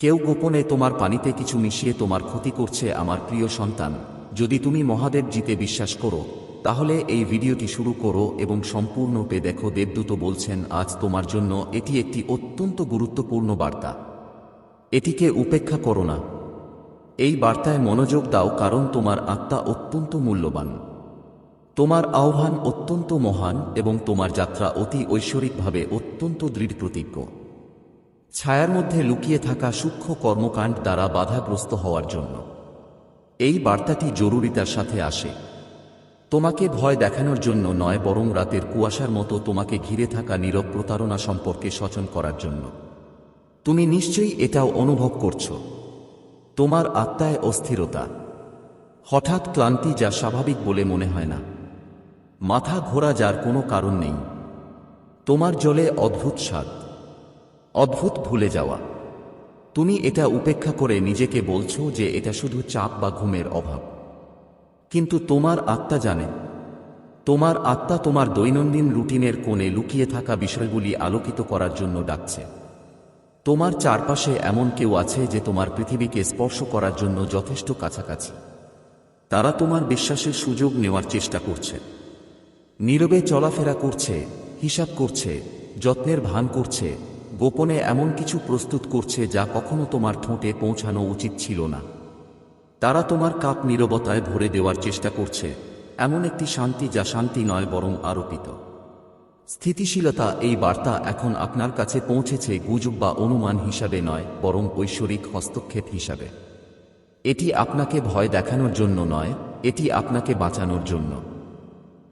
কেউ গোপনে তোমার পানিতে কিছু মিশিয়ে তোমার ক্ষতি করছে আমার প্রিয় সন্তান। যদি তুমি মহাদেব জিতে বিশ্বাস করো, তাহলে এই ভিডিওটি শুরু করো এবং সম্পূর্ণ পে দেখো, দেবদূত বলছেন, আজ তোমার জন্য এটি একটি অত্যন্ত গুরুত্বপূর্ণ বার্তা। এটিকে উপেক্ষা করো না। এই বার্তায় মনোযোগ দাও, কারণ তোমার আত্মা অত্যন্ত মূল্যবান। তোমার আহ্বান অত্যন্ত মহান এবং তোমার যাত্রা অতি ঐশ্বরিকভাবে অত্যন্ত দৃঢ় প্রতিজ্ঞ ছায়ার মধ্যে লুকিয়ে থাকা সূক্ষ্ম কর্মকাণ্ড দ্বারা বাধাগ্রস্ত হওয়ার জন্য। এই বার্তাটি জরুরিতার সাথে আসে। তোমাকে ভয় দেখানোর জন্য নয়, বরং রাতের কুয়াশার মতো তোমাকে ঘিরে থাকা নীরব প্রতারণা সম্পর্কে সচন করার জন্য। তুমি নিশ্চয়ই এটাও অনুভব করছ। তোমার আত্মায় অস্থিরতা। হঠাৎ ক্লান্তি যা স্বাভাবিক বলে মনে হয় না। মাথা ঘোরা যার কোনো কারণ নেই। তোমার জলে অদ্ভুত স্বাদ। অদ্ভুত ভুলে যাওয়া। তুমি এটা উপেক্ষা করে নিজেকে বলছো যে এটা শুধু চাপ বা ঘুমের অভাব। কিন্তু তোমার আত্মা জানে। তোমার আত্মা তোমার দৈনন্দিন রুটিনের কোণে লুকিয়ে থাকা বিষয়গুলি আলোকিত করার জন্য ডাকছে। তোমার চারপাশে এমন কেউ আছে যে তোমার পৃথিবীকে স্পর্শ করার জন্য যথেষ্ট কাছাকাছি। তারা তোমার বিশ্বাসের সুযোগ নেওয়ার চেষ্টা করছে। নীরবে চলাফেরা করছে, হিসাব করছে, যত্নের ভান করছে গোপনে এমন কিছু প্রস্তুত করছে যা কখনো তোমার ঠোঁটে পৌঁছানো উচিত ছিল না। তারা তোমার কাপ নীরবতায় ভরে দেওয়ার চেষ্টা করছে, এমন একটি শান্তি যা শান্তি নয় বরং আরোপিত। স্থিতিশীলতা এই বার্তা এখন আপনার কাছে পৌঁছেছে গুজব বা অনুমান হিসাবে নয়, বরং ঐশ্বরিক হস্তক্ষেপ হিসাবে। এটি আপনাকে ভয় দেখানোর জন্য নয়, এটি আপনাকে বাঁচানোর জন্য।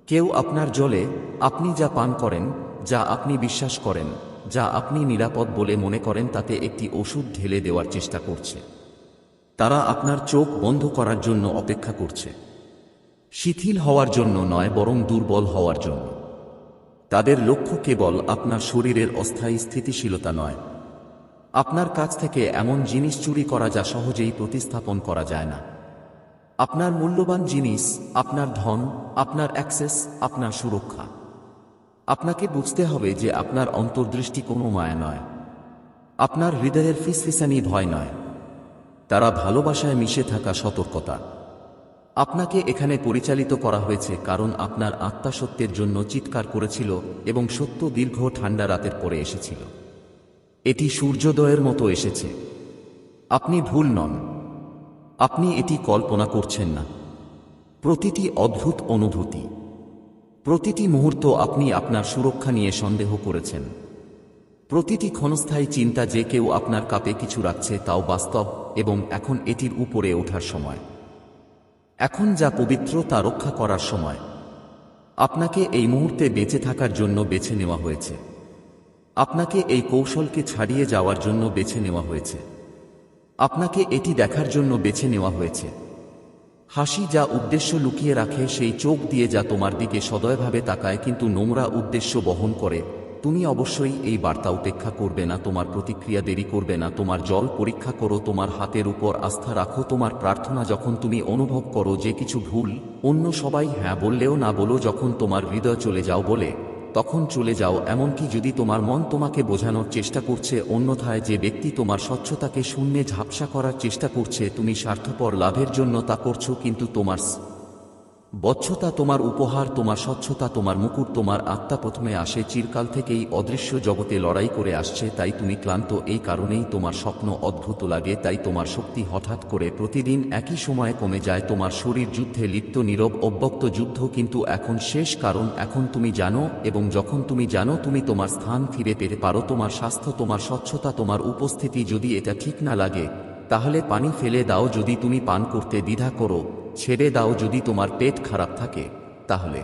কেউ আপনার জলে, আপনি যা পান করেন, যা আপনি বিশ্বাস করেন যা আপনি নিরাপদ বলে মনে করেন তাতে একটি ওষুধ ঢেলে দেওয়ার চেষ্টা করছে। তারা আপনার চোখ বন্ধ করার জন্য অপেক্ষা করছে। শিথিল হওয়ার জন্য নয়, বরং দুর্বল হওয়ার জন্য। তাদের লক্ষ্য কেবল আপনার শরীরের অস্থায়ী স্থিতিশীলতা নয়। আপনার কাছ থেকে এমন জিনিস চুরি করা যা সহজেই প্রতিস্থাপন করা যায় না। আপনার মূল্যবান জিনিস, আপনার ধন, আপনার অ্যাক্সেস, আপনার সুরক্ষা। আপনাকে বুঝতে হবে যে আপনার অন্তর্দৃষ্টি কোনো মায়া নয়। আপনার হৃদয়ের ফিসফিসানি ভয় নয়। তারা ভালোবাসায় মিশে থাকা সতর্কতা। আপনাকে এখানে পরিচালিত করা হয়েছে কারণ আপনার আত্মা সত্যের জন্য চিৎকার করেছিল এবং সত্য দীর্ঘ ঠান্ডা রাতের পরে এসেছিল। এটি সূর্যোদয়ের মতো এসেছে। আপনি ভুল নন। আপনি এটি কল্পনা করছেন না। প্রতিটি অদ্ভুত অনুভূতি। প্রতিটি মুহূর্ত আপনি আপনার সুরক্ষা নিয়ে সন্দেহ করেছেন। প্রতিটি ক্ষণস্থায়ী চিন্তা যে কেউ আপনার কাপে কিছু রাখছে তাও বাস্তব এবং এখন এটির উপরে ওঠার সময়। এখন যা পবিত্র তা রক্ষা করার সময়। আপনাকে এই মুহূর্তে বেঁচে থাকার জন্য বেছে নেওয়া হয়েছে। আপনাকে এই কৌশলকে ছাড়িয়ে যাওয়ার জন্য বেছে নেওয়া হয়েছে। আপনাকে এটি দেখার জন্য বেছে নেওয়া হয়েছে। হাসি যা উদ্দেশ্য লুকিয়ে রাখে, সেই চোখ দিয়ে যা তোমার দিকে সদয়ভাবে তাকায়, কিন্তু নোংরা উদ্দেশ্য বহন করে। তুমি অবশ্যই এই বার্তা উপেক্ষা করবে না, তোমার প্রতিক্রিয়া দেরি করবে না, তোমার জল পরীক্ষা করো, তোমার হাতের উপর আস্থা রাখো, তোমার প্রার্থনা যখন তুমি অনুভব করো যে কিছু ভুল, অন্য সবাই হ্যাঁ বললেও না বলো, যখন তোমার হৃদয় চলে যাও বলে। তখন চলে যাও, এমনকি যদি তোমার মন তোমাকে বোঝানোর চেষ্টা করছে, অন্যথায় যে ব্যক্তি তোমার স্বচ্ছতাকে শূন্যে ঝাপসা করার চেষ্টা করছে, তুমি স্বার্থপর লাভের জন্য তা করছ, কিন্তু তোমার বচ্ছতা তোমার উপহার, তোমার স্বচ্ছতা, তোমার মুকুট, তোমার আত্মা প্রথমে আসে, চিরকাল থেকেই অদৃশ্য জগতে লড়াই করে আসছে, তাই তুমি ক্লান্ত, এই কারণেই তোমার স্বপ্ন অদ্ভুত লাগে, তাই তোমার শক্তি হঠাৎ করে প্রতিদিন একই সময়ে কমে যায়, তোমার শরীর যুদ্ধে লিপ্ত, নীরব, অব্যক্ত যুদ্ধ কিন্তু এখন শেষ কারণ, এখন তুমি জানো, এবং যখন তুমি জানো তুমি তোমার স্থান ফিরে পেতে পারো, তোমার স্বাস্থ্য, তোমার স্বচ্ছতা, তোমার উপস্থিতি যদি এটা ঠিক না লাগে, তাহলে পানি ফেলে দাও, যদি তুমি পান করতে দ্বিধা করো। ছেড়ে দাও যদি তোমার পেট খারাপ থাকে, তাহলে।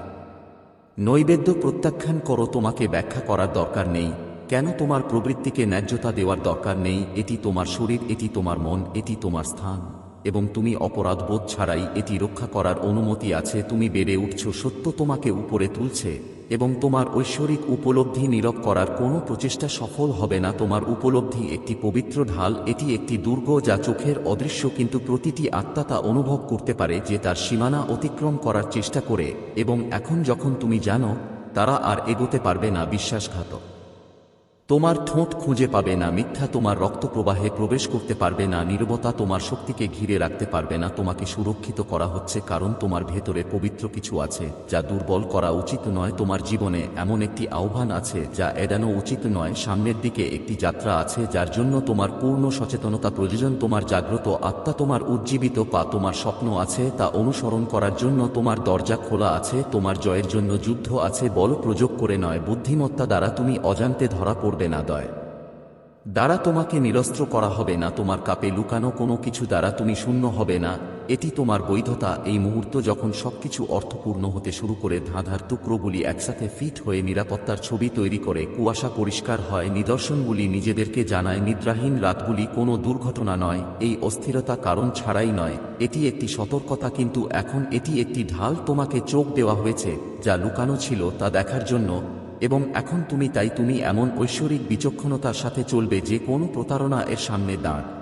নৈবেদ্য প্রত্যাখ্যান করো, তোমাকে ব্যাখ্যা করার দরকার নেই। কেন তোমার প্রবৃত্তিকে ন্যায্যতা দেওয়ার দরকার নেই? এটি তোমার শরীর, এটি তোমার মন, এটি তোমার স্থান। এবং তুমি অপরাধবোধ ছাড়াই এটি রক্ষা করার অনুমতি আছে। তুমি বেড়ে উঠছ, সত্য তোমাকে উপরে তুলছে। এবং তোমার ঐশ্বরিক উপলব্ধি নীরব করার কোনো প্রচেষ্টা সফল হবে না। তোমার উপলব্ধি একটি পবিত্র ঢাল, এটি একটি দুর্গ যা চোখের অদৃশ্য কিন্তু প্রতিটি আত্মা তা অনুভব করতে পারে যে তার সীমানা অতিক্রম করার চেষ্টা করে, এবং এখন যখন তুমি জানো, তারা আর এগোতে পারবে না, বিশ্বাসঘাতক। তোমার ঠোঁট খুঁজে পাবে না, মিথ্যা তোমার রক্ত প্রবাহে প্রবেশ করতে পারবে না, নীরবতা তোমার শক্তিকে ঘিরে রাখতে পারবে না, তোমাকে সুরক্ষিত করা হচ্ছে কারণ তোমার ভেতরে পবিত্র কিছু আছে, যা দুর্বল করা উচিত নয়, তোমার জীবনে এমন একটি আহ্বান আছে, যা এড়ানো উচিত নয়, সামনের দিকে একটি যাত্রা আছে, যার জন্য তোমার পূর্ণ সচেতনতা প্রয়োজন, তোমার জাগ্রত আত্মা তোমার উজ্জীবিত পা, তোমার স্বপ্ন আছে, তা অনুসরণ করার জন্য তোমার দরজা খোলা আছে, তোমার জয়ের জন্য যুদ্ধ আছে, বল প্রযোগ করে নয়, বুদ্ধিমত্তা দ্বারা তুমি অজান্তে ধরা পড়বে না দয়। দ্বারা তোমাকে নিরস্ত্র করা হবে না তোমার কাপে লুকানো কোনো কিছু দ্বারা তুমি শূন্য হবে না। এটি তোমার বৈধতা। এই মুহূর্ত যখন সবকিছু অর্থপূর্ণ হতে শুরু করে ধাঁধার টুকরোগুলি একসাথে ফিট হয়ে নিরাপত্তার ছবি তৈরি করে, কুয়াশা পরিষ্কার হয়, নিদর্শনগুলি নিজেদেরকে জানায়, নিদ্রাহীন রাতগুলি কোনো দুর্ঘটনা নয়, এই অস্থিরতা কারণ ছাড়াই নয়। এটি একটি সতর্কতা কিন্তু এখন এটি একটি ঢাল তোমাকে চোখ দেওয়া হয়েছে, যা লুকানো ছিল তা দেখার জন্য। এবং এখন তুমি তাই তুমি এমন ঐশ্বরিক বিচক্ষণতার সাথে চলবে যে কোনো প্রতারণা এর সামনে দাঁড়।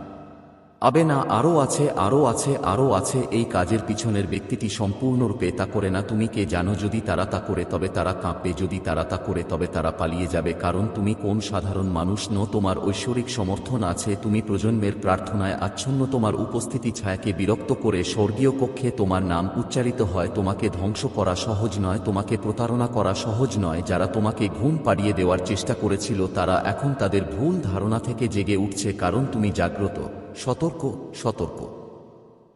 আবে না আরও আছে আরও আছে আরও আছে, এই কাজের পিছনের ব্যক্তিটি সম্পূর্ণরূপে তা করে না। তুমি কে জানো যদি তারা তা করে, তবে তারা কাঁপবে। যদি তারা তা করে, তবে তারা পালিয়ে যাবে। কারণ তুমি কোন সাধারণ মানুষ ন তোমার ঐশ্বরিক সমর্থন আছে। তুমি প্রজন্মের প্রার্থনায় আচ্ছন্ন, তোমার উপস্থিতি ছায়াকে বিরক্ত করে স্বর্গীয় কক্ষে তোমার নাম উচ্চারিত হয়। তোমাকে ধ্বংস করা সহজ নয়, তোমাকে প্রতারণা করা সহজ নয়। যারা তোমাকে ঘুম পাড়িয়ে দেওয়ার চেষ্টা করেছিল, তারা এখন তাদের ভুল ধারণা থেকে জেগে উঠছে, কারণ তুমি জাগ্রত। সতর্ক সতর্ক।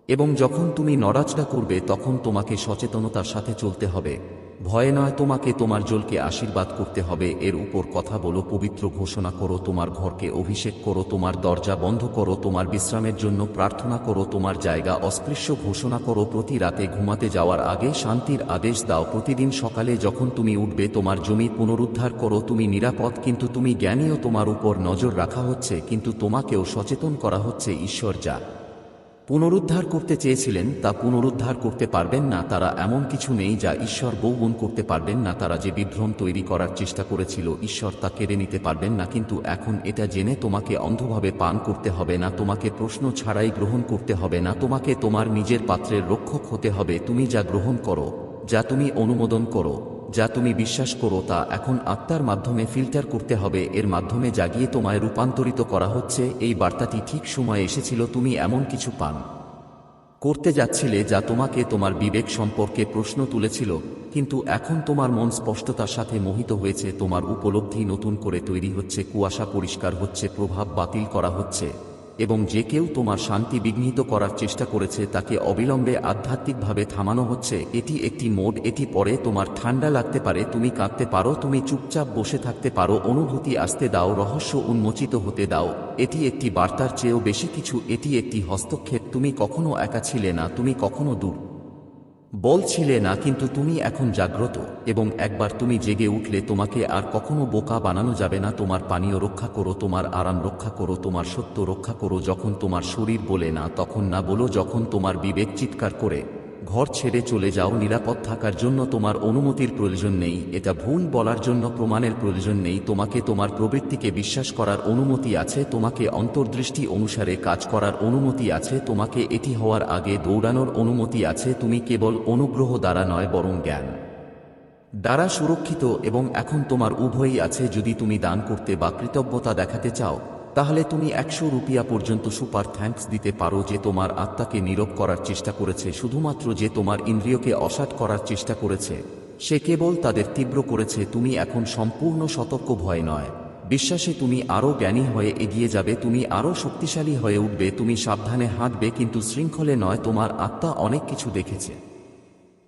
এবং যখন তুমি নড়াচড়া করবে তখন তোমাকে সচেতনতার সাথে চলতে হবে। ভয়ে নয় তোমাকে তোমার জলকে আশীর্বাদ করতে হবে, এর উপর কথা বলো, পবিত্র ঘোষণা করো, তোমার ঘরকে অভিষেক করো, তোমার দরজা বন্ধ করো, তোমার বিশ্রামের জন্য প্রার্থনা করো, তোমার জায়গা অস্পৃশ্য ঘোষণা করো, প্রতি রাতে ঘুমাতে যাওয়ার আগে শান্তির আদেশ দাও, প্রতিদিন সকালে যখন তুমি উঠবে তোমার জমি পুনরুদ্ধার করো, তুমি নিরাপদ, কিন্তু তুমি জ্ঞানীয় তোমার উপর নজর রাখা হচ্ছে, কিন্তু তোমাকেও সচেতন করা হচ্ছে, ঈশ্বর যা পুনরুদ্ধার করতে চেয়েছিলেন, তা পুনরুদ্ধার করতে পারবেন না। তারা এমন কিছু নেই যা ঈশ্বর বৌগুণ করতে পারবেন না। তারা যে বিভ্রম তৈরি করার চেষ্টা করেছিল, ঈশ্বর তা কেড়ে নিতে পারবেন না। কিন্তু এখন এটা জেনে তোমাকে অন্ধভাবে পান করতে হবে না। তোমাকে প্রশ্ন ছাড়াই গ্রহণ করতে হবে না। তোমাকে তোমার নিজের পাত্রের রক্ষক হতে হবে। তুমি যা গ্রহণ করো, যা তুমি অনুমোদন করো যা তুমি বিশ্বাস করো তা এখন আত্মার মাধ্যমে ফিল্টার করতে হবে, এর মাধ্যমে জাগিয়ে তোমায় রূপান্তরিত করা হচ্ছে। এই বার্তাটি ঠিক সময় এসেছিল, তুমি এমন কিছু পান। করতে যাচ্ছিলে যা তোমাকে তোমার বিবেক সম্পর্কে প্রশ্ন তুলেছিল, কিন্তু এখন তোমার মন স্পষ্টতার সাথে মোহিত হয়েছে, তোমার উপলব্ধি নতুন করে তৈরি হচ্ছে, কুয়াশা পরিষ্কার হচ্ছে, প্রভাব বাতিল করা হচ্ছে। এবং যে কেউ তোমার শান্তি বিঘ্নিত করার চেষ্টা করেছে তাকে অবিলম্বে আধ্যাত্মিকভাবে থামানো হচ্ছে। এটি একটি মোড, এটি পরে তোমার ঠান্ডা লাগতে পারে, তুমি কাঁদতে পারো, তুমি চুপচাপ বসে থাকতে পারো, অনুভূতি আসতে দাও, রহস্য উন্মোচিত হতে দাও। এটি একটি বার্তার চেয়েও বেশি কিছু, এটি একটি হস্তক্ষেপ, তুমি কখনো একা ছিলে না, তুমি কখনো দূর। বলছিলে না, কিন্তু তুমি এখন জাগ্রত, এবং একবার তুমি জেগে উঠলে তোমাকে আর কখনো বোকা বানানো যাবে না। তোমার পানীয় রক্ষা করো, তোমার আরাম রক্ষা করো, তোমার সত্য রক্ষা করো। যখন তোমার শরীর বলে না, তখন না বলো, যখন তোমার বিবেক চিৎকার করে ঘর ছেড়ে চলে যাও, নিরাপদ থাকার জন্য তোমার অনুমতির প্রয়োজন নেই। এটা ভুল বলার জন্য, প্রমাণের প্রয়োজন নেই। তোমাকে তোমার প্রবৃত্তিকে বিশ্বাস করার অনুমতি আছে, তোমাকে অন্তর্দৃষ্টি অনুসারে কাজ করার অনুমতি আছে, তোমাকে এটি হওয়ার আগে দৌড়ানোর অনুমতি আছে, তুমি কেবল অনুগ্রহ দ্বারা নয়, বরং জ্ঞান দ্বারা সুরক্ষিত এবং এখন তোমার উভয়ই আছে, যদি তুমি দান করতে বা কৃতজ্ঞতা দেখাতে চাও। তাহলে তুমি একশো রুপিয়া পর্যন্ত সুপার থ্যাঙ্কস দিতে পারো যে তোমার আত্মাকে নীরব করার চেষ্টা করেছে, শুধুমাত্র যে তোমার ইন্দ্রিয়কে অসাট করার চেষ্টা করেছে। সে কেবল তাদের তীব্র করেছে, তুমি এখন সম্পূর্ণ সতর্ক ভয় নয়। বিশ্বাসে তুমি আরও জ্ঞানী হয়ে এগিয়ে যাবে, তুমি আরও শক্তিশালী হয়ে উঠবে, তুমি সাবধানে হাঁটবে, কিন্তু শৃঙ্খলে নয়, তোমার আত্মা অনেক কিছু দেখেছে।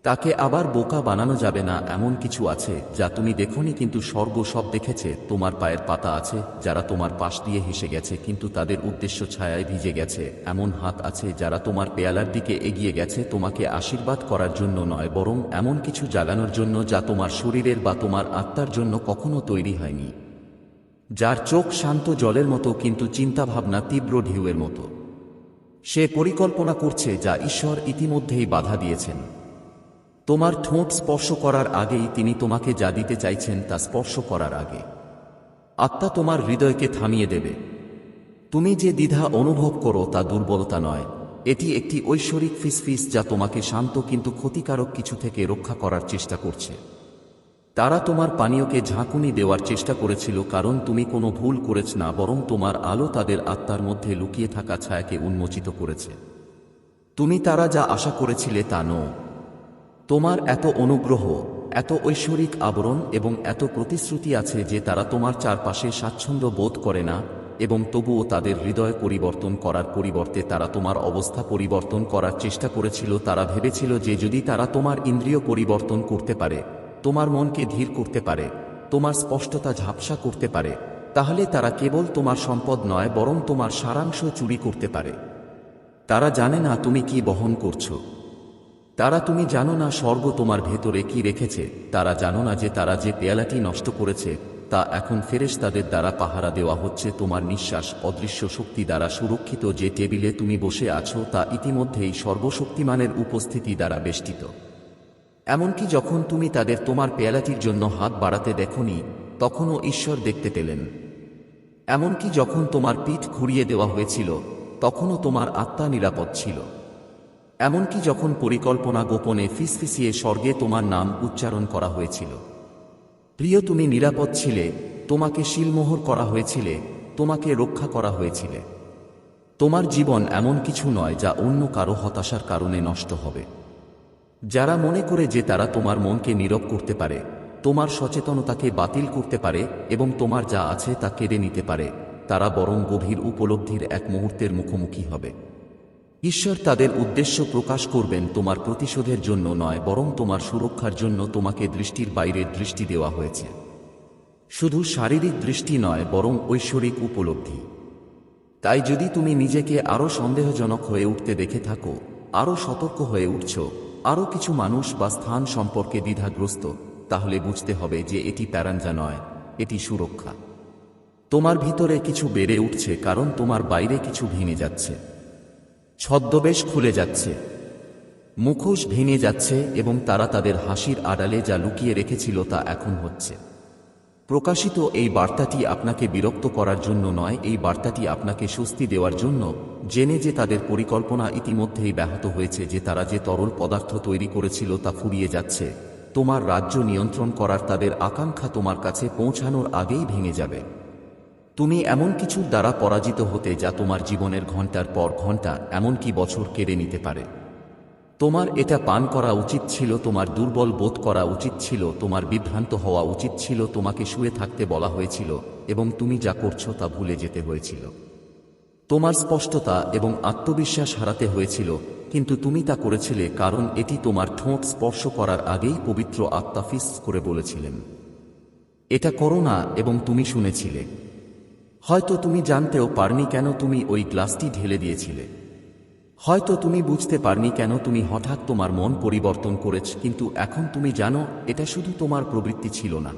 তাকে আবার বোকা বানানো যাবে না এমন কিছু আছে যা তুমি দেখোনি কিন্তু স্বর্গ সব দেখেছে, তোমার পায়ের পাতা আছে, যারা তোমার পাশ দিয়ে হেসে গেছে কিন্তু তাদের উদ্দেশ্য ছায়ায় ভিজে গেছে, এমন হাত আছে যারা তোমার পেয়ালার দিকে এগিয়ে গেছে, তোমাকে আশীর্বাদ করার জন্য নয় বরং এমন কিছু জাগানোর জন্য যা তোমার শরীরের বা তোমার আত্মার জন্য কখনো তৈরি হয়নি। যার চোখ শান্ত জলের মতো কিন্তু চিন্তাভাবনা তীব্র ঢেউয়ের মতো। সে পরিকল্পনা করছে যা ঈশ্বর ইতিমধ্যেই বাধা দিয়েছেন। তোমার ঠোঁট স্পর্শ করার আগেই তিনি তোমাকে যা দিতে চাইছেন তা স্পর্শ করার আগে। আত্মা তোমার হৃদয়কে থামিয়ে দেবে। তুমি যে দ্বিধা অনুভব করো তা দুর্বলতা নয়। এটি একটি ঐশ্বরিক ফিসফিস যা তোমাকে শান্ত কিন্তু ক্ষতিকারক কিছু থেকে রক্ষা করার চেষ্টা করছে। তারা তোমার পানীয়কে ঝাঁকুনি দেওয়ার চেষ্টা করেছিল কারণ তুমি কোনো ভুল করেছ না, বরং তোমার আলো তাদের আত্মার মধ্যে লুকিয়ে থাকা ছায়াকে উন্মোচিত করেছে। তুমি তারা যা আশা করেছিলে তা নও। তোমার এত অনুগ্রহ, এত ঐশ্বরিক আবরণ এবং এত প্রতিশ্রুতি আছে যে তারা তোমার চারপাশে স্বাচ্ছন্দ্য বোধ করে না এবং তবুও তাদের হৃদয় পরিবর্তন করার পরিবর্তে তারা তোমার অবস্থা পরিবর্তন করার চেষ্টা করেছিল। তারা ভেবেছিল যে যদি তারা তোমার ইন্দ্রিয় পরিবর্তন করতে পারে, তোমার মনকে ধীর করতে পারে, তোমার স্পষ্টতা ঝাপসা করতে পারে, তাহলে তারা কেবল তোমার সম্পদ নয়, বরং তোমার সারাংশ চুরি করতে পারে। তারা জানে না তুমি কি বহন করছ। তারা তুমি জানো না স্বর্গ তোমার ভেতরে কি রেখেছে। তারা জানো না যে তারা যে পেয়ালাটি নষ্ট করেছে, তা এখন ফেরেশ তাদের দ্বারা পাহারা দেওয়া হচ্ছে। তোমার নিঃশ্বাস অদৃশ্য শক্তি দ্বারা সুরক্ষিত যে টেবিলে তুমি বসে আছো, তা ইতিমধ্যেই সর্বশক্তিমানের উপস্থিতি দ্বারা বেষ্টিত। এমনকি যখন তুমি তাদের তোমার পেয়ালাটির জন্য হাত বাড়াতে দেখনি, তখনও ঈশ্বর দেখতে পেলেন। এমনকি যখন তোমার পিঠ ঘুরিয়ে দেওয়া হয়েছিল, তখনও তোমার আত্মা নিরাপদ ছিল। এমনকি যখন পরিকল্পনা গোপনে ফিসফিসিয়ে স্বর্গে তোমার নাম উচ্চারণ করা হয়েছিল। প্রিয়, তুমি নিরাপদ ছিলে, তোমাকে শিলমোহর করা হয়েছিলে, তোমাকে রক্ষা করা হয়েছিলে। তোমার জীবন এমন কিছু নয় যা অন্য কারও হতাশার কারণে নষ্ট হবে। যারা মনে করে যে তারা তোমার মনকে নীরব করতে পারে, তোমার সচেতনতাকে বাতিল করতে পারে এবং তোমার যা আছে তা কেড়ে নিতে পারে, তারা বরং গভীর উপলব্ধির এক মুহূর্তের মুখোমুখি হবে। ঈশ্বর তাদের উদ্দেশ্য প্রকাশ করবেন তোমার প্রতিশোধের জন্য নয়, বরং তোমার সুরক্ষার জন্য তোমাকে দৃষ্টির বাইরে দৃষ্টি দেওয়া হয়েছে। শুধু শারীরিক দৃষ্টি নয়, বরং ঐশ্বরিক উপলব্ধি। তাই যদি তুমি নিজেকে আরও সন্দেহজনক হয়ে উঠতে দেখে থাকো, আরও সতর্ক হয়ে উঠছ, আরও কিছু মানুষ বা স্থান সম্পর্কে দ্বিধাগ্রস্ত, তাহলে বুঝতে হবে যে এটি প্যারাঞ্জা নয়, এটি সুরক্ষা। তোমার ভিতরে কিছু বেড়ে উঠছে, কারণ তোমার বাইরে কিছু ভেঙে যাচ্ছে। ছদ্মবেশ খুলে যাচ্ছে। মুখোশ ভেঙে যাচ্ছে এবং তারা তাদের হাসির আড়ালে যা লুকিয়ে রেখেছিল তা এখন হচ্ছে। প্রকাশিত এই বার্তাটি আপনাকে বিরক্ত করার জন্য নয়, এই বার্তাটি আপনাকে স্বস্তি দেওয়ার জন্য। জেনে যে তাদের পরিকল্পনা ইতিমধ্যেই ব্যাহত হয়েছে, যে তারা যে তরল পদার্থ তৈরি করেছিল তা ফুরিয়ে যাচ্ছে। তোমার রাজ্য নিয়ন্ত্রণ করার তাদের আকাঙ্ক্ষা তোমার কাছে পৌঁছানোর আগেই ভেঙে যাবে। তুমি এমন কিছুর দ্বারা পরাজিত হতে যা তোমার জীবনের ঘণ্টার পর ঘণ্টা এমনকি বছর কেড়ে নিতে পারে। তোমার এটা পান করা উচিত ছিল, তোমার দুর্বল বোধ করা উচিত ছিল, তোমার বিভ্রান্ত হওয়া উচিত ছিল, তোমাকে শুয়ে থাকতে বলা হয়েছিল এবং তুমি যা করছ তা ভুলে যেতে হয়েছিল। তোমার স্পষ্টতা এবং আত্মবিশ্বাস হারাতে হয়েছিল, কিন্তু তুমি তা করেছিলে কারণ এটি তোমার ঠোঁট স্পর্শ করার আগেই পবিত্র আত্মা ফিস করে বলেছিলেন। এটা করো না এবং তুমি শুনেছিলে। হয়তো তুমি জানতেও পারনি কেন তুমি ওই গ্লাসটি ঢেলে দিয়েছিলে। হয়তো তুমি বুঝতে পারনি কেন তুমি হঠাৎ তোমার মন পরিবর্তন করেছ, কিন্তু এখন তুমি জানো এটা শুধু তোমার প্রবৃত্তি ছিল না।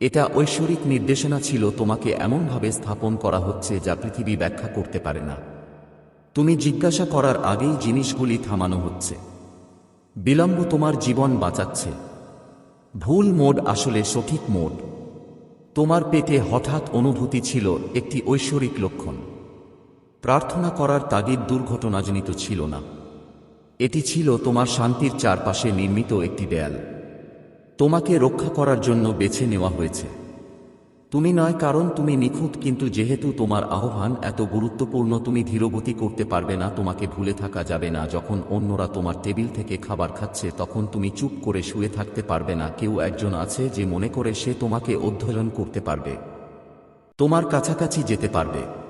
এটা ঐশ্বরিক নির্দেশনা ছিল তোমাকে এমনভাবে স্থাপন করা হচ্ছে যা পৃথিবী ব্যাখ্যা করতে পারে না। তুমি জিজ্ঞাসা করার আগেই জিনিসগুলি থামানো হচ্ছে। বিলম্ব তোমার জীবন বাঁচাচ্ছে। ভুল মোড আসলে সঠিক মোড। তোমার পেটে হঠাৎ অনুভূতি ছিল একটি ঐশ্বরিক লক্ষণ। প্রার্থনা করার তাগিদ দুর্ঘটনাজনিত ছিল না। এটি ছিল তোমার শান্তির চারপাশে নির্মিত একটি দেয়াল। তোমাকে রক্ষা করার জন্য বেছে নেওয়া হয়েছে। তুমি নয়, কারণ তুমি নিখুঁত, কিন্তু যেহেতু তোমার আহ্বান এত গুরুত্বপূর্ণ, তুমি ধীরগতি করতে পারবে না, তোমাকে ভুলে থাকা যাবে না। যখন অন্যরা তোমার টেবিল থেকে খাবার খাচ্ছে, তখন তুমি চুপ করে শুয়ে থাকতে পারবে না। কেউ একজন আছে যে মনে করে সে তোমাকে অধ্যয়ন করতে পারবে। তোমার কাছাকাছি যেতে পারবে।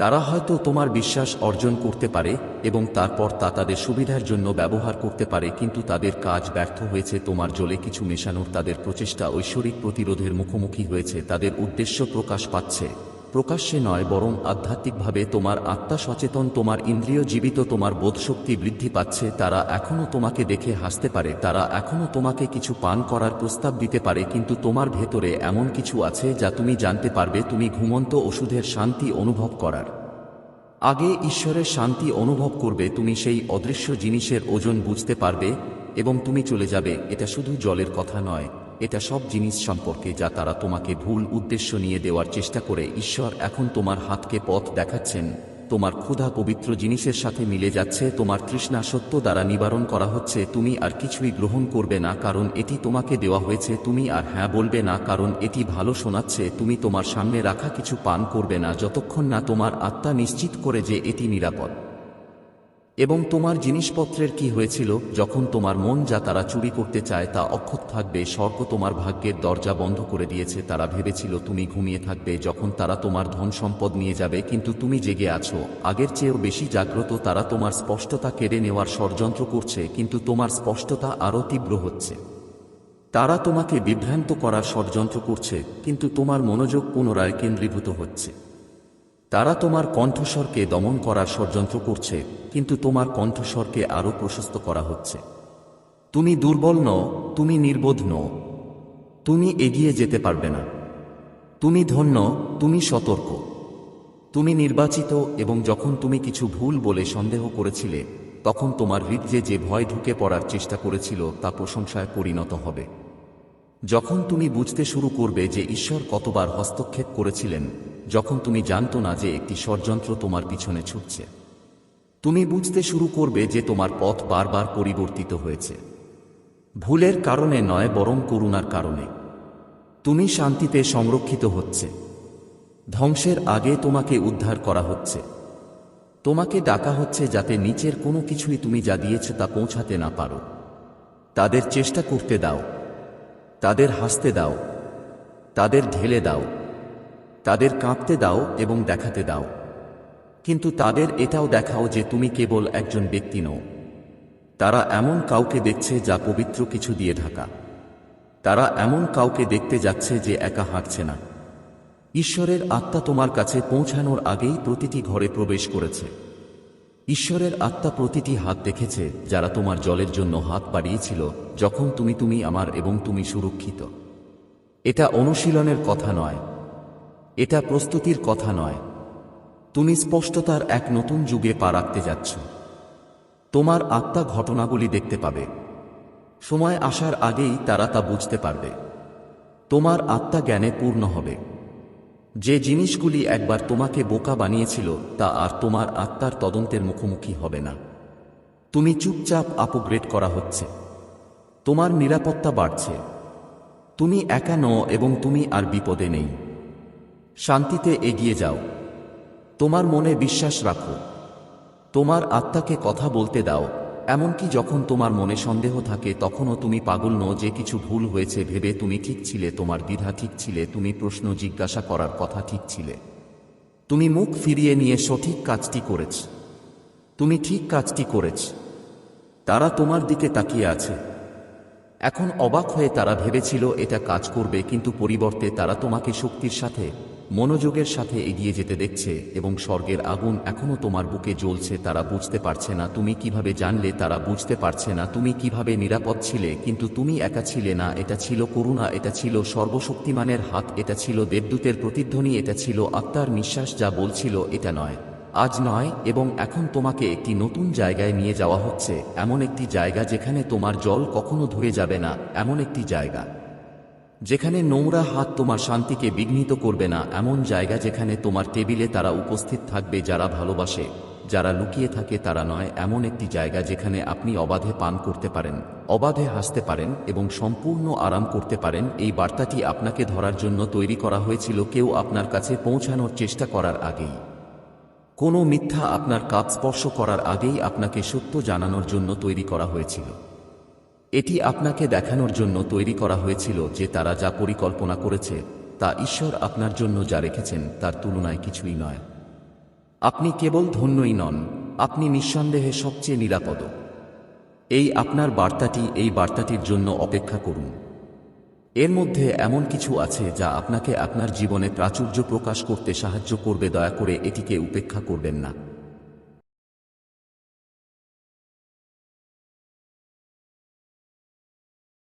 তারা হয়তো তোমার বিশ্বাস অর্জন করতে পারে এবং তারপর তা তাদের সুবিধার জন্য ব্যবহার করতে পারে, কিন্তু তাদের কাজ ব্যর্থ হয়েছে, তোমার জলে কিছু মেশানোর তাদের প্রচেষ্টা ঐশ্বরিক প্রতিরোধের মুখোমুখি হয়েছে, তাদের উদ্দেশ্য প্রকাশ পাচ্ছে। প্রকাশ্যে নয়, বরং আধ্যাত্মিকভাবে তোমার আত্মা সচেতন, তোমার ইন্দ্রিয় জীবিত, তোমার বোধশক্তি বৃদ্ধি পাচ্ছে, তারা এখনও তোমাকে দেখে হাসতে পারে, তারা এখনও তোমাকে কিছু পান করার প্রস্তাব দিতে পারে, কিন্তু তোমার ভেতরে এমন কিছু আছে যা তুমি জানতে পারবে, তুমি ঘুমন্ত ওষুধের শান্তি অনুভব করার। আগে ঈশ্বরের শান্তি অনুভব করবে, তুমি সেই অদৃশ্য জিনিসের ওজন বুঝতে পারবে, এবং তুমি চলে যাবে, এটা শুধু জলের কথা নয়। এটা সব জিনিস সম্পর্কে যা তারা তোমাকে ভুল উদ্দেশ্য নিয়ে দেওয়ার চেষ্টা করে। ঈশ্বর, এখন তোমার হাতকে পথ দেখাচ্ছেন। তোমার ক্ষুধা পবিত্র জিনিসের সাথে মিলে যাচ্ছে। তোমার তৃষ্ণা সত্য দ্বারা নিবারণ করা হচ্ছে। তুমি আর কিছুই গ্রহণ করবে না, কারণ এটি তোমাকে দেওয়া হয়েছে। তুমি আর হ্যাঁ বলবে না, কারণ এটি ভালো শোনাচ্ছে। তুমি তোমার সামনে রাখা কিছু পান করবে না, যতক্ষণ না তোমার আত্মা নিশ্চিত করে যে এটি নিরাপদ। এবং তোমার জিনিসপত্রের কি হয়েছিল, যখন তোমার মন যা তারা চুরি করতে চায় তা অক্ষত থাকবে, স্বর্গ তোমার ভাগ্যের দরজা বন্ধ করে দিয়েছে, তারা ভেবেছিল তুমি ঘুমিয়ে থাকবে, যখন তারা তোমার ধন সম্পদ নিয়ে যাবে, কিন্তু তুমি জেগে আছো, আগের চেয়েও বেশি জাগ্রত তারা তোমার স্পষ্টতা কেড়ে নেওয়ার ষড়যন্ত্র করছে, কিন্তু তোমার স্পষ্টতা আরও তীব্র হচ্ছে। তারা তোমাকে বিভ্রান্ত করার ষড়যন্ত্র করছে, কিন্তু তোমার মনোযোগ পুনরায় কেন্দ্রীভূত হচ্ছে। তারা তোমার কণ্ঠস্বরকে দমন করার ষড়যন্ত্র করছে, কিন্তু তোমার কণ্ঠস্বরকে আরও প্রশস্ত করা হচ্ছে। তুমি দুর্বল নও, তুমি নির্বোধ নও। তুমি এগিয়ে যেতে পারবে না। তুমি ধন্য, তুমি সতর্ক। তুমি নির্বাচিত এবং যখন তুমি কিছু ভুল বলে সন্দেহ করেছিলে, তখন তোমার হৃদয়ে যে ভয় ঢুকে পড়ার চেষ্টা করেছিল, তা প্রশংসায় পরিণত হবে। যখন তুমি বুঝতে শুরু করবে যে ঈশ্বর কতবার হস্তক্ষেপ করেছিলেন যখন তুমি জানতো না যে একটি ষড়যন্ত্র তোমার পিছনে ছুটছে। তুমি বুঝতে শুরু করবে যে তোমার পথ বারবার পরিবর্তিত হয়েছে। ভুলের কারণে নয়, বরং করুণার কারণে। তুমি শান্তিতে সংরক্ষিত হচ্ছে। ধ্বংসের আগে তোমাকে উদ্ধার করা হচ্ছে। তোমাকে ডাকা হচ্ছে যাতে নিচের কোনো কিছুই তুমি যা দিয়েছে তা পৌঁছাতে না পারো। তাদের চেষ্টা করতে দাও। তাদের হাসতে দাও। তাদের ঢেলে দাও। তাদের কাঁপতে দাও এবং দেখাতে দাও। কিন্তু তাদের এটাও দেখাও যে তুমি কেবল একজন ব্যক্তি নও। তারা এমন কাউকে দেখছে যা পবিত্র কিছু দিয়ে ঢাকা। তারা এমন কাউকে দেখতে যাচ্ছে যে একা হাঁটছে না। ঈশ্বরের আত্মা তোমার কাছে পৌঁছানোর আগেই প্রতিটি ঘরে প্রবেশ করেছে। ঈশ্বরের আত্মা প্রতিটি হাত দেখেছে যারা তোমার জলের জন্য হাত বাড়িয়েছিল যখন তুমি তুমি আমার এবং তুমি সুরক্ষিত। এটা অনুশীলনের কথা নয়। এটা প্রস্তুতির কথা নয়। তুমি স্পষ্টতার এক নতুন যুগে পা রাখতে যাচ্ছ। তোমার আত্মা ঘটনাগুলি দেখতে পাবে। সময় আসার আগেই তারা তা বুঝতে পারবে। তোমার আত্মা জ্ঞানে পূর্ণ হবে। যে জিনিসগুলি একবার তোমাকে বোকা বানিয়েছিল, তা আর তোমার আত্মার তদন্তের মুখোমুখি হবে না। তুমি চুপচাপ আপগ্রেড করা হচ্ছে। তোমার নিরাপত্তা বাড়ছে। তুমি একা নও এবং তুমি আর বিপদে নেই। শান্তিতে এগিয়ে যাও। তোমার মনে বিশ্বাস রাখো। তোমার আত্মাকে কথা বলতে দাও, এমনকি যখন তোমার মনে সন্দেহ থাকে তখনও তুমি পাগল নও যে কিছু ভুল হয়েছে ভেবে তুমি ঠিক ছিলে, তোমার দ্বিধা ঠিক ছিলে, তুমি প্রশ্ন জিজ্ঞাসা করার কথা ঠিক ছিলে। তুমি মুখ ফিরিয়ে নিয়ে সঠিক কাজটি করেছ। তুমি ঠিক কাজটি করেছ। তারা তোমার দিকে তাকিয়ে আছে। এখন অবাক হয়ে তারা ভেবেছিল এটা কাজ করবে, কিন্তু পরিবর্তে তারা তোমাকে শক্তির সাথে মনোযোগের সাথে এগিয়ে যেতে দেখছে এবং স্বর্গের আগুন এখনও তোমার বুকে জ্বলছে, তারা বুঝতে পারছে না তুমি কীভাবে জানলে, তারা বুঝতে পারছে না তুমি কীভাবে নিরাপদ ছিলে, কিন্তু তুমি একা ছিলে না, এটা ছিল করুণা, এটা ছিল সর্বশক্তিমানের হাত, এটা ছিল দেবদূতের প্রতিধ্বনি, এটা ছিল আত্মার নিঃশ্বাস যা বলছিল, এটা নয়। আজ নয় এবং এখন তোমাকে একটি নতুন জায়গায় নিয়ে যাওয়া হচ্ছে, এমন একটি জায়গা যেখানে তোমার জল কখনো ধুয়ে যাবে না, এমন একটি জায়গা। যেখানে নোংরা হাত তোমার শান্তিকে বিঘ্নিত করবে না, এমন জায়গা যেখানে তোমার টেবিলে তারা উপস্থিত থাকবে যারা ভালোবাসে, যারা লুকিয়ে থাকে তারা নয়, এমন একটি জায়গা যেখানে আপনি অবাধে পান করতে পারেন, অবাধে হাসতে পারেন এবং সম্পূর্ণ আরাম করতে পারেন। এই বার্তাটি আপনাকে ধরার জন্য তৈরি করা হয়েছিল কেউ আপনার কাছে পৌঁছানোর চেষ্টা করার আগেই। কোনো মিথ্যা আপনার কাজ স্পর্শ করার আগেই আপনাকে সত্য জানানোর জন্য তৈরি করা হয়েছিল। এটি আপনাকে দেখানোর জন্য তৈরি করা হয়েছিল যে তারা যা পরিকল্পনা করেছে, তা ঈশ্বর আপনার জন্য যা রেখেছেন, তার তুলনায় কিছুই নয়। আপনি কেবল ধন্যই নন, আপনি নিঃসন্দেহে সবচেয়ে নিরাপদ। এই আপনার বার্তাটি এই বার্তাটির জন্য অপেক্ষা করুন। এর মধ্যে এমন কিছু আছে যা আপনাকে আপনার জীবনে প্রাচুর্য প্রকাশ করতে সাহায্য করবে, দয়া করে এটিকে উপেক্ষা করবেন না।